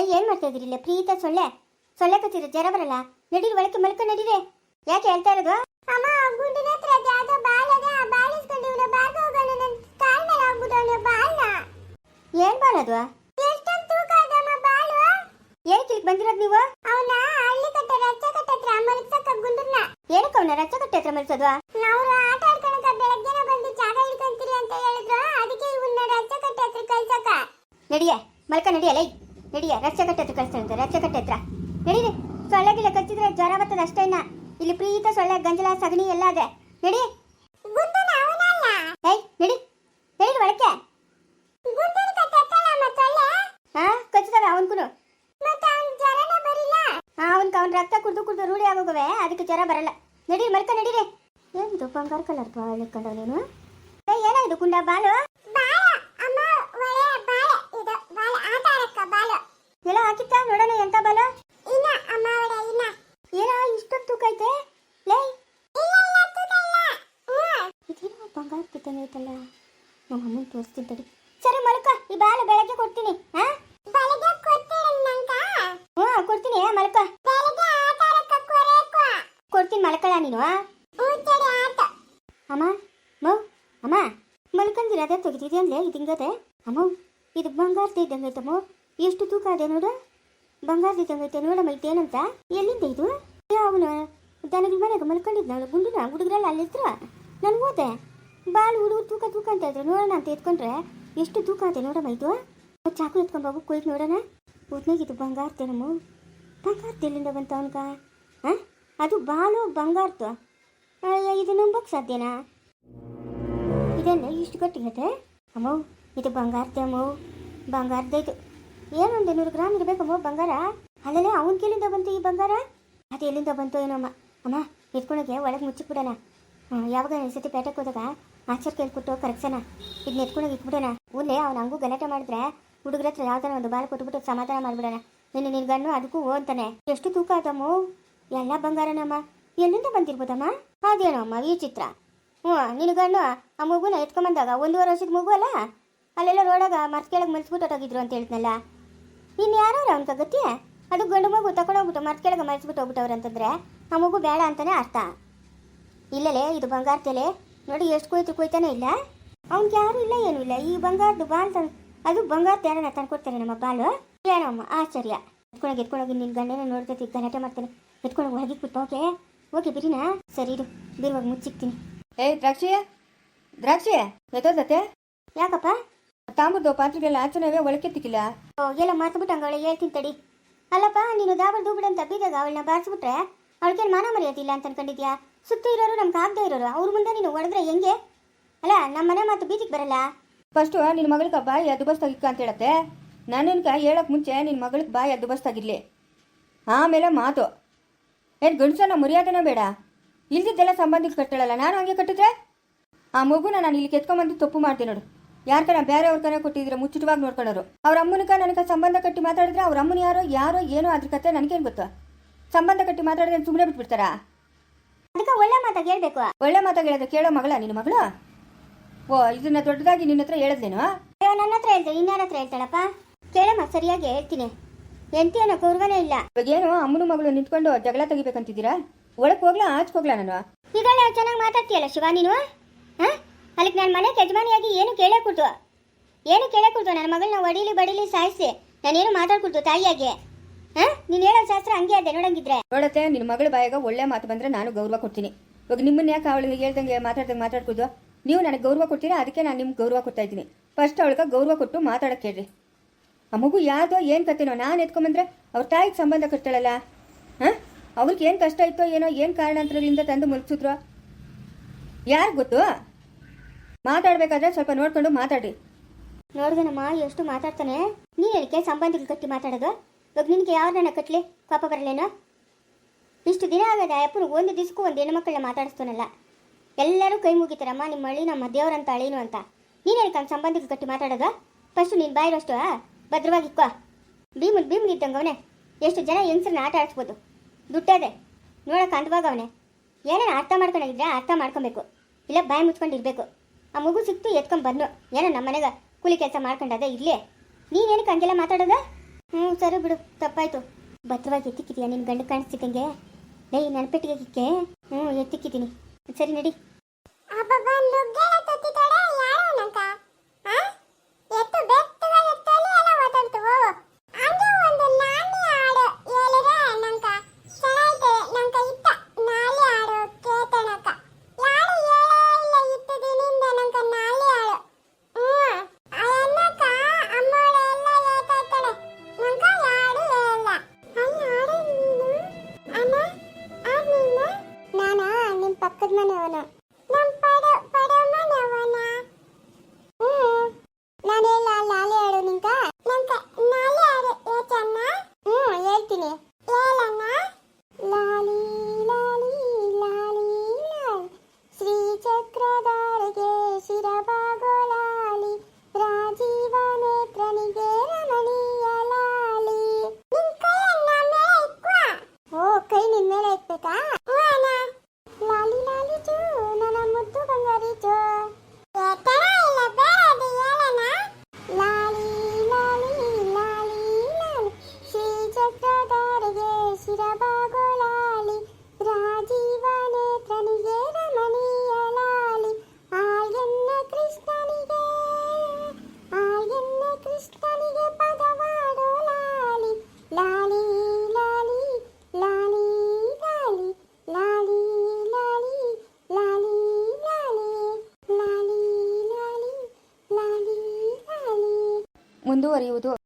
ಇದಿರಿಲ್ಲ ಪ್ರೀತ ಸೊಳ್ಳೆ. ಸೊಳ್ಳೆ ಕತ್ತಿರ ಜರ ಬರಲ್ಲ? ನಡೀರಿ ಒಳಕ್ಕೆ ಮಲ್ಕ ನಡೀರಿ. ಯಾಕೆ ಹೇಳ್ತಾ ಇರೋದು? ಅಮ್ಮ ಗುಂಡಿನ ಹತ್ರ ಯಾವ್ದೋ ಬಾಲ್ ಅದ ಆ ಬಾಲ್ ಇಸ್ಕೊಂಡು ಇವನ ಬಾರ್ಗ ಹೋಗೋಣ ನನ್ನ ಕಾಲ್ ಮೇಲೆ ಬಾಲ್ನ. ಏನ್ ಬಾಳದು ಎಷ್ಟೊಂದು ತೂಕ ಅದಮ್ಮ ಬಾಲು. ಏನಕ್ಕೆ ಇಲ್ಲಿಗೆ ಬಂದಿರೋದು ನೀವು? ಅವನ ಹಳ್ಳಿ ಕಟ್ಟೆ ರಚ್ಚ ಕಟ್ಟೆ ಹತ್ರ ಮಲ್ಸಕ್ಕ ಗುಂಡನ್ನ ಏನಕ್ಕೆ ಅವನ ರಚ್ಚ ಕಟ್ಟೆ ಹತ್ರ ಮಲ್ಸೋದು ನಾವು ಆಟ ಆಡ್ಕೊಳಕ ಬೆಳಗ್ಗೆನ ಬಂದು ಜಾಗ ಹಿಡ್ಕೊಂತೀರಿ ಅಂತ ಹೇಳಿದ್ರು ಅದಕ್ಕೆ ಇವನ್ನ ರಚ್ಚ ಕಟ್ಟೆ ಹತ್ರ ಕಳ್ಸಕ್ಕ ನಡಿಯೇ ಮಲ್ಕ ನಡಿಯಲ್ಲ ನಡಿಯ ರಕ್ಷೆ ಕಟ್ಟೆ ಹತ್ರ ಕಳಿಸ್ತಾನಂತೆ ರಕ್ಷೆ ಕಟ್ಟೆ ಹತ್ರ. ನಡೀರಿ ಸೊಳ್ಳೆ ಗಿಡ ಕಚ್ಚಿದ್ರೆ ಜ್ವರ ಬರ್ತದೆ ಅಷ್ಟೇ ಇನ್ನ. ಇಲ್ಲಿ ಪ್ರೀತ ಸೊಳ್ಳೆ ಗಂಜಲ ಸಗಣಿ ಎಲ್ಲ ಅದೆ ನಡಿ. ಏಯ್ ನಡಿ. ನಡಿ ಒಳಕ್ಕೆ. ಹಾ ಕಚ್ಚಿದಾವೆ ಅವನ್ಕುನು ಮತ್ತೆ ಅವನ್ಕ ಅವ್ನ ರಕ್ತ ಕುಡಿದು ಕುಡಿದು ರೂಢಿ ಆಗೋಗವೆ ಅದಕ್ಕೆ ಜ್ವರ ಬರಲ್ಲ. ನಡಿ ಮಲ್ಕ ನಡೀರಿ ಏನ್ ಬಂಗಾರ ಕಲರ್ ಬಾಳಿಕೊಂಡವ ನೀನು? ಏ ಏನಾಯ್ತು ಕುಂಡ ಬಾಲು ಬಾಳ ಅಮ್ಮ ಒಳ್ಳೆ ಬಾಳ ಇದು ಬಾಳ ಆಟ ಆಡಕ್ಕ ಬಾಲು ಎಲ್ಲ ಹಾಕಿತ್ತ ನೋಡೋಣ ಎಂತ ಬಲ? ಇಲ್ಲ ಅಮ್ಮ ಅವರೇ ಇನ್ನ. ಏನ ಇಷ್ಟೊಂದು ತೂಕ ಐತೆ? ಲೇ! ಇಲ್ಲ ಇಲ್ಲ ಇಲ್ಲ ಇದೇನೋ ಬಂಗಾರ ಕಿತ್ತಂಗೆ ಐತಲ್ಲ ನಮ್ಮ ಅಮ್ಮನ ತೋರಿಸ್ತೀನಿ ತಡಿ ಸರಿ ಮಲ್ಕ. ಈ ಬಾಲ ಬೆಳಗ್ಗೆ ಕೊಡ್ತೀನಿ ಹಾ? ಕೊಡ್ತೀನಿ ನಂಕ ಹ್ಞೂ ಕೊಡ್ತೀನಿ ಮಲ್ಕ. ಕೊಡ್ತೀನಿ ಮಲ್ಕಳ ನೀನು ಅಮ್ಮ ಮೌ ಅಮ್ಮ. ಮಲ್ಕಂದಿರ ಅದೇ ತೆಗೆದಿದೆ ಅಂದ್ರೆ ಇದು ಹಿಂಗದೆ? ಅಮ್ಮ ಇದು ಬಂಗಾರ ಇದ್ದಂಗೆ ಐತಮ್ಮ ಎಷ್ಟು ತೂಕ ಇದೆ ನೋಡು ಬಂಗಾರದ ಇದ್ದಂಗೆ ಐತೆ ನೋಡಮ್ಮ ಇದೇನಂತ? ಎಲ್ಲಿಂದ ಇದು? ಅವನು ದನಗಳ ಮನೆಗೆ ಮಲ್ಕೊಂಡಿದ್ದ ಅವಳು ಗುಂಡಿನ ಹುಡುಗರಲ್ಲಿ ಅಲ್ಲಿದ್ರ ನಾನು ಹೋದೆ. ಬಾಲ್ ಹುಡುಗರು ತೂಕ ತೂಕ ಅಂತ ಇದ್ರು. ನೋಡೋಣ ಅಂತ ಎತ್ಕೊಂಡ್ರೆ ಎಷ್ಟು ತೂಕ ಅದೇ ನೋಡಮ್ಮ ಇದು? ಚಾಕು ಎತ್ಕೊಂಡು ಹೋಗು ಕೊಯ್ದು ನೋಡೋಣ. ಇದು ಬಂಗಾರದೇನಮ್ಮ ಬಂಗಾರದ ಎಲ್ಲಿಂದ ಬಂತ ಅವನ್ಗ? ಹಾಂ ಅದು ಬಾಲು ಅಯ್ಯ, ಇದು ನಂಬಕ್ಕೆ ಸಾಧ್ಯನಾ? ಇದನ್ನ ಇಷ್ಟು ಕಟ್ಟಿಗೆ ಅಮ್ಮ ಇದು ಬಂಗಾರದೆ ಅಮ್ಮ ಬಂಗಾರದ ಇದು ಏನು ಒಂದು ನೂರು ಗ್ರಾಮ್ ಇರಬೇಕಮ್ಮ ಬಂಗಾರ? ಅಲ್ಲಲ್ಲೇ ಅವನ ಕೇಳಿಂದ ಬಂತು ಈ ಬಂಗಾರ? ಅದು ಎಲ್ಲಿಂದ ಬಂತು ಏನೋ ಅಮ್ಮ. ಎತ್ಕೊಳಗೆ ಒಳಗೆ ಮುಚ್ಚಿಬಿಡೋಣ ಹ್ಞೂ ಯಾವಾಗ ಸತಿ ಪೇಟೆಗೆ ಹೋದಾಗ ಆಚಾರ ಕೇಳ್ಕೊಟ್ಟು ಕರೆಕ್ಸನ? ಇದನ್ನ ಎತ್ಕೊಳಗೆ ಇಟ್ಬಿಡೋಣ. ಊರ್ಲೆ ಅವ್ನು ಹಂಗೂ ಗಲಾಟೆ ಮಾಡಿದ್ರೆ ಹುಡುಗರ ಹತ್ರ ಯಾವ್ದಾರ ಒಂದು ಬಾಲ್ ಕೊಟ್ಬಿಟ್ಟು ಸಮಾಧಾನ ಮಾಡಿಬಿಡೋಣ. ನಿನ್ನ ನಿನ್ನ ಗಣ್ಣು ಅದಕ್ಕೂ ಓ ಅಂತಾನೆ. ಎಷ್ಟು ತೂಕ ಆದಮ್ಮ ಎಲ್ಲ ಬಂಗಾರನಮ್ಮ ಎಲ್ಲಿಂದ ಬಂದಿರ್ಬೋದಮ್ಮ? ಅದೇನೋ ಅಮ್ಮ, ಈ ಚಿತ್ರ. ಹ್ಞೂ, ನಿನ್ನ ಗಣ್ಣು ಆ ಮಗುನ ಎತ್ಕೊಂಬಂದಾಗ ಒಂದೂವರೆ ವರ್ಷದ ಮಗು ಅಲ್ಲ? ಅಲ್ಲೆಲ್ಲ ರೋಡಾಗ ಮರ್ತ್ ಕೆಳಗೆ ಮಲ್ಸ್ಬಿಟ್ಟು ಹೋಗಿದ್ರು ಅಂತ ಹೇಳ್ತನಲ್ಲ ಇನ್ನು ಯಾರು ಅವ್ನ ಗತಿ ಅದು ಗಂಡು ಮಗು ತಗೊಂಡೋಗ್ಬಿಟ್ಟು ಮರ್ತ್ ಕೆಳಗೆ ಮರೆಸ್ಬಿಟ್ಟು ಹೋಗ್ಬಿಟ್ಟವ್ರು ಅಂತಂದ್ರೆ ಆ ಮಗು ಬೇಡ ಅಂತಾನೆ ಅರ್ಥ. ಇಲ್ಲಲೇ ಇದು ಬಂಗಾರ ತಲೆ ನೋಡಿ ಎಷ್ಟು ಕೊಯ್ತು ಕೊಯ್ತಾನೆ ಇಲ್ಲ. ಅವ್ನಿಗೆ ಯಾರು ಇಲ್ಲ ಏನೂ ಇಲ್ಲ. ಈ ಬಂಗಾರದ್ದು ಬಾಲ್ ತನ್ ಅದು ಬಂಗಾರ ತೇರನ ತಂದ್ಕೊಡ್ತಾರೆ ನಮ್ಮ ಬಾಲು? ಏನಮ್ಮ ಆಶ್ಚರ್ಯ. ಎತ್ಕೊಳಗೆ ಎತ್ಕೊಳಗೆ ನಿನ್ನ ಗಂಡನ ನೋಡ್ತೈತಿ ಗಲಾಟೆ ಮಾಡ್ತಾನೆ. ಎತ್ಕೊಳಗೆ ಹೋಗಿ ಬಿಟ್ಟು ಓಕೆ? ಓಕೆ ಬಿರಿನಾ ಸರಿ ಇದು ಬೀರುವಾಗ ಮುಚ್ಚಿಕ್ತೀನಿ. ಏಯ್ ದ್ರಾಕ್ಷಿ ದ್ರಾಕ್ಷಿ ಎತ್ತೋದತ್ತೆ ಯಾಕಪ್ಪ? ತಾಮ್ರದ್ದು ಪಾತ್ರೆಗೆಲ್ಲ ಆಚರಣೆ ಒಳಕೆತ್ತಿಕ್ಕಿಲ್ಲ ಓ ಎಲ್ಲ ಮಾತ್ಬಿಟ್ಟು ಅವಳೆ ಹೇಳ್ತೀನಿ ತಡಿ. ಅಲ್ಲಪ್ಪ ನೀನು ದಾಬಲ್ ದೂಬಿಡ ಅಂತ ಬೀದಾಗ ಅವಳನ್ನ ಬಾರಿಸ್ಬಿಟ್ರೆ ಅವಳಿಗೇನು ಮಾನ ಮರ್ಯಾದಿಲ್ಲ ಅಂತ ಅನ್ಕೊಂಡಿದ್ಯಾ? ಸುತ್ತ ಇರೋರು ನಮ್ಗೆ ಆಗದೆ ಇರೋರು ಅವ್ರ ಮುಂದೆ ನೀನು ಹೊಡೆದ್ರೆ ಹೆಂಗೆ? ಅಲ್ಲ ನಮ್ಮ ಮನೆ ಮಾತು ಬೀದಿಗೆ ಬರಲ್ಲ? ಫಸ್ಟು ನಿನ್ನ ಮಗಳಿಗೆ ಬಾಯಿ ಅದುಬಸ್ತಾಗಿಕ್ಕ ಅಂತ ಹೇಳತ್ತೆ. ನನ್ನನ್ಕ ಹೇಳಕ್ ಮುಂಚೆ ನಿನ್ನ ಮಗಳಿಗೆ ಬಾಯಿ ಅದುಬಸ್ತಾಗಿರ್ಲಿ ಆಮೇಲೆ ಮಾತು. ಏನು ಗಂಡಸನ ಮರ್ಯಾದೆನೋ ಬೇಡ. ಇಲ್ದಿದ್ದೆಲ್ಲ ಸಂಬಂಧಿಕ ಕಟ್ಟಳಲ್ಲ ನಾನು ಹಂಗೆ ಕಟ್ಟಿದ್ರೆ? ಆ ಮಗುನ ನಾನು ಇಲ್ಲಿ ಕೆತ್ಕೊಂಬಂದು ತಪ್ಪು ಮಾಡ್ತೀನಿ ನೋಡು. ಯಾರ ಬೇರೆ ಬೇರೆಯವ್ರ ಕನೆ ಕೊಟ್ಟಿದ್ರೆ ಮುಚ್ಚುಟವಾಗಿ ನೋಡ್ಕೊಳ್ಳೋರು ಅವ್ರ ಅಮ್ಮನಕ ನನಗೆ ಸಂಬಂಧ ಕಟ್ಟಿ ಮಾತಾಡಿದ್ರೆ ಅವ್ರ ಅಮ್ಮನ ಯಾರೋ ಯಾರೋ ಏನೋ ಅದ್ರ ಕತೆ ನನಗೇನು ಗೊತ್ತು? ಸಂಬಂಧ ಕಟ್ಟಿ ಮಾತಾಡಿದ್ರೆ ಸುಮ್ಮನೆ ಬಿಟ್ಬಿಡ್ತಾರಾ? ಅದಕ್ಕೆ ಒಳ್ಳೆ ಮಾತಾಗಿ ಹೇಳ್ಬೇಕು ಒಳ್ಳೆ ಮಾತಾಗ ಹೇಳೋದು ಕೇಳೋ ಮಗಳ ನಿನ್ನ ಮಗಳು? ಓ ಇದನ್ನ ದೊಡ್ಡದಾಗಿ ನಿನ್ನ ಹತ್ರ ಹೇಳದ್ನೇನು ಅಯ್ಯೋ ನನ್ನ ಹತ್ರ ಹೇಳ್ತೆ ಇನ್ಯಾರ ಹತ್ರ ಹೇಳ್ತಾಳಪ್ಪ? ಕೇಳಮ್ಮ ಸರಿಯಾಗಿ ಹೇಳ್ತೀನಿ. ಎಂತಿ ಅನ್ನೋ ಗೌರವನೇ ಇಲ್ಲ. ಇವಾಗೇನು ಅಮ್ಮನ ಮಗಳು ನಿಂತ್ಕೊಂಡು ಜಗಳ ತೆಗಿಬೇಕಂತಿದ್ದೀರಾ? ಒಳಗೆ ಹೋಗ್ಲಾ ಆಚೆ ಹೋಗ್ಲಾ ನಾನು? ಈಗ ಚೆನ್ನಾಗಿ ಮಾತಾಡ್ತೀಯಲ್ಲ ಶಿವ ನೀನು? ಅಲ್ಲಿಗೆ ನನ್ನ ಮನೆಗೆ ಯಜಮಾನಿಯಾಗಿ ಏನು ಕೇಳೇ ಕೊಡ್ತು ಏನು ಕೇಳೇ ಕೊಡ್ತು ನನ್ನ ಮಗಳನ್ನ ಒಡೀಲಿ ಬಡೀಲಿ ಸಾಯಿಸಿ ನಾನೇನು ಮಾತಾಡ್ಕೊಡ್ತು ತಾಯಿಯಾಗೆ? ಹಾಂ? ನೀನು ಹೇಳೋ ಶಾಸ್ತ್ರ ಹಂಗೆ ಅದೇ ನೋಡಂಗಿದ್ರೆ. ನೋಡತ್ತೆ ನಿನ್ನ ಮಗಳ ಬಾಯಾಗ ಒಳ್ಳೆ ಮಾತು ಬಂದ್ರೆ ನಾನು ಗೌರವ ಕೊಡ್ತೀನಿ. ಇವಾಗ ನಿಮ್ಮನ್ನ ಯಾಕೆ ಅವಳಿಗೆ ಹೇಳ್ದಂಗೆ ಮಾತಾಡ್ದಂಗೆ ಮಾತಾಡ್ಕೋದು ನೀವು ನನಗೆ ಗೌರವ ಕೊಡ್ತೀರಾ? ಅದಕ್ಕೆ ನಾನು ನಿಮ್ಗೆ ಗೌರವ ಕೊಡ್ತಾ ಇದ್ದೀನಿ. ಫಸ್ಟ್ ಅವಳಿಗೆ ಗೌರವ ಕೊಟ್ಟು ಮಾತಾಡಕ್ಕೆ ಹೇಳ್ರಿ. ಆ ಮಗು ಯಾರ್ದೋ ಏನು ಕತೆನೋ, ನಾನು ಎತ್ಕೊಂಬಂದ್ರೆ ಅವ್ರ ತಾಯಿಗೆ ಸಂಬಂಧ ಕಟ್ತಾಳಲ್ಲ? ಹಾಂ? ಅವ್ರಿಗೆ ಏನು ಕಷ್ಟ ಇತ್ತೋ ಏನೋ, ಏನು ಕಾರಣಾಂತರಗಳಿಂದ ತಂದು ಮುಲ್ಸಿದ್ರು ಯಾರು ಗೊತ್ತು? ಮಾತಾಡ್ಬೇಕಾದ್ರೆ ಸ್ವಲ್ಪ ನೋಡ್ಕೊಂಡು ಮಾತಾಡಿ ನೋಡಿದನಮ್ಮ ಎಷ್ಟು ಮಾತಾಡ್ತಾನೆ. ನೀನು ಹೇಳಿಕೆ ಸಂಬಂಧಿಗಳು ಕಟ್ಟಿ ಮಾತಾಡೋದು? ಇವಾಗ ನಿನಗೆ ಯಾರನ್ನ ಕಟ್ಲಿ? ಪಾಪ ಬರಲೇನೋ ಇಷ್ಟು ದಿನ ಆಗದ ಅಪ್ಪನಿಗೆ ಒಂದು ದಿವಸಕ್ಕೂ ಒಂದು ಹೆಣ್ಮಕ್ಳನ್ನ ಮಾತಾಡಿಸ್ತಾನಲ್ಲ. ಎಲ್ಲರೂ ಕೈ ಮುಗಿತಾರಮ್ಮ, ನಿಮ್ಮ ಹಳ್ಳಿ ನಮ್ಮ ದೇವರಂತ ಅಳೀನು ಅಂತ. ನೀನು ಹೇಳ್ಕೊಂಡು ಸಂಬಂಧಿಗಳು ಕಟ್ಟಿ ಮಾತಾಡೋದು? ಫಸ್ಟು ನೀನು ಬಾಯಿರೋಷ್ಟು ಭದ್ರವಾಗಿಕ್ಕೋ ಭೀಮನ್ ಭೀಮನ್ ಇದ್ದಂಗೆ ಅವನೇ. ಎಷ್ಟು ಜನ ಹೆಂಗಸ್ರನ್ನ ಆಟ ಆಡಿಸ್ಬೋದು? ದುಡ್ಡದೆ ನೋಡೋಕೆ ಅಂದವಾಗ ಅವನೇ. ಏನೇನು ಅರ್ಥ ಮಾಡ್ಕೊಂಡಿದ್ರೆ ಅರ್ಥ ಮಾಡ್ಕೊಬೇಕು. ಇಲ್ಲ ಬಾಯಿ ಮುಚ್ಕೊಂಡಿರ್ಬೇಕು. ಆ ಮಗು ಸಿಕ್ತು ಎತ್ಕೊಂಡ್ ಬಂದು ಏನೋ ನಮ್ಮ ಮನೆಗೆ ಕೂಲಿ ಕೆಲಸ ಮಾಡ್ಕೊಂಡದ ಇರಲಿ. ನೀನೇನಕ್ಕೆ ಹಂಗೆಲ್ಲ ಮಾತಾಡೋದ? ಹ್ಞೂ ಸರಿ ಬಿಡು, ತಪ್ಪಾಯಿತು. ಭದ್ರವಾಗಿ ಎತ್ತಿಕ್ಕಿದೀಯ ನಿನ್ನ ಗಂಡು ಕಾಣಿಸ್ತಿದ್ದಂಗೆ? ಡೈ ನೆನಪಿಟ್ಟಿಗೆ ಹ್ಞೂ ಎತ್ತಿಕ್ಕಿದ್ದೀನಿ. ಸರಿ ನಡಿ. ಪಕ್ಕದ ಮುಂದುವರಿಯುವುದು.